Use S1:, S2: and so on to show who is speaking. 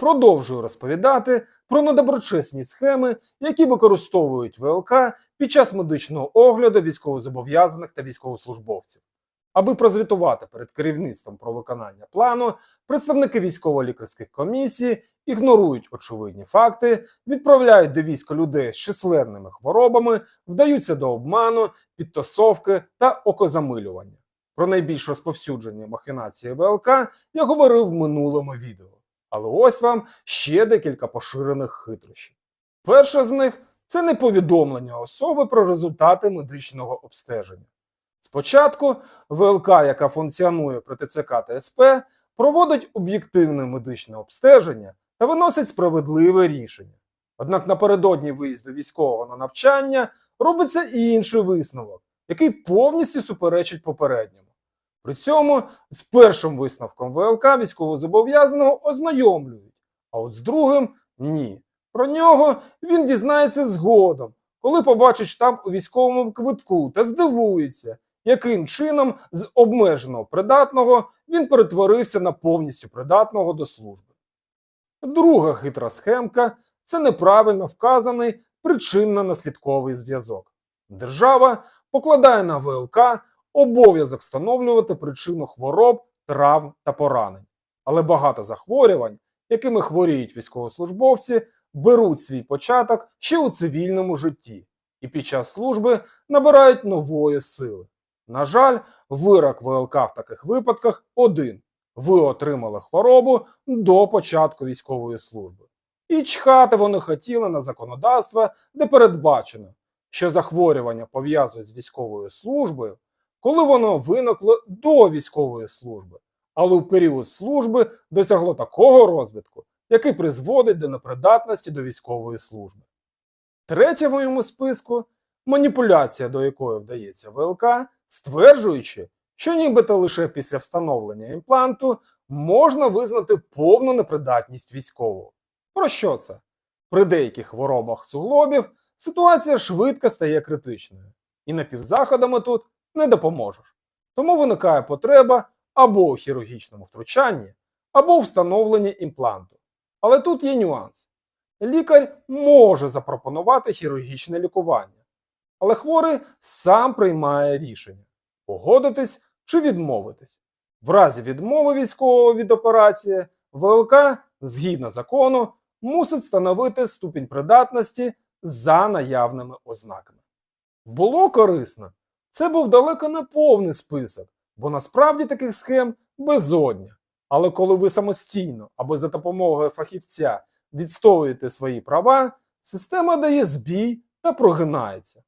S1: Продовжую розповідати про недоброчесні схеми, які використовують ВЛК під час медичного огляду військовозобов'язаних та військовослужбовців. Аби прозвітувати перед керівництвом про виконання плану, представники військово-лікарських комісій ігнорують очевидні факти, відправляють до війська людей з численними хворобами, вдаються до обману, підтасовки та окозамилювання. Про найбільш розповсюджені махінації ВЛК я говорив в минулому відео. Але ось вам ще декілька поширених хитрощів. Перша з них це неповідомлення особи про результати медичного обстеження. Спочатку ВЛК, яка функціонує при ТЦК та СП, проводить об'єктивне медичне обстеження та виносить справедливе рішення. Однак напередодні виїзду військового на навчання робиться інший висновок, який повністю суперечить попередньому. При цьому з першим висновком ВЛК військовозобов'язаного ознайомлюють, а от з другим ні. Про нього він дізнається згодом, коли побачить штамп у військовому квитку та здивується, яким чином з обмеженого придатного він перетворився на повністю придатного до служби. Друга хитра схемка це неправильно вказаний причинно-наслідковий зв'язок. Держава покладає на ВЛК обов'язок встановлювати причину хвороб, травм та поранень. Але багато захворювань, якими хворіють військовослужбовці, беруть свій початок ще у цивільному житті і під час служби набирають нової сили. На жаль, вирок ВЛК в таких випадках один: ви отримали хворобу до початку військової служби. І чхати вони хотіли на законодавство, де передбачено, що захворювання пов'язують з військовою службою, коли воно виникло до військової служби, але у період служби досягло такого розвитку, який призводить до непридатності до військової служби. Третє в моєму списку маніпуляція, до якої вдається ВЛК, стверджуючи, що нібито лише після встановлення імпланту можна визнати повну непридатність військового. Про що це? При деяких хворобах суглобів ситуація швидко стає критичною, і напівзаходами тут не допоможеш. Тому виникає потреба або у хірургічному втручанні, або у встановленні імпланту. Але тут є нюанс. Лікар може запропонувати хірургічне лікування, але хворий сам приймає рішення погодитись чи відмовитись. В разі відмови військового від операції ВЛК, згідно закону, мусить встановити ступінь придатності за наявними ознаками. Було корисно. Це був далеко не повний список, бо насправді таких схем безодня. Але коли ви самостійно або за допомогою фахівця відстоюєте свої права, система дає збій та прогинається.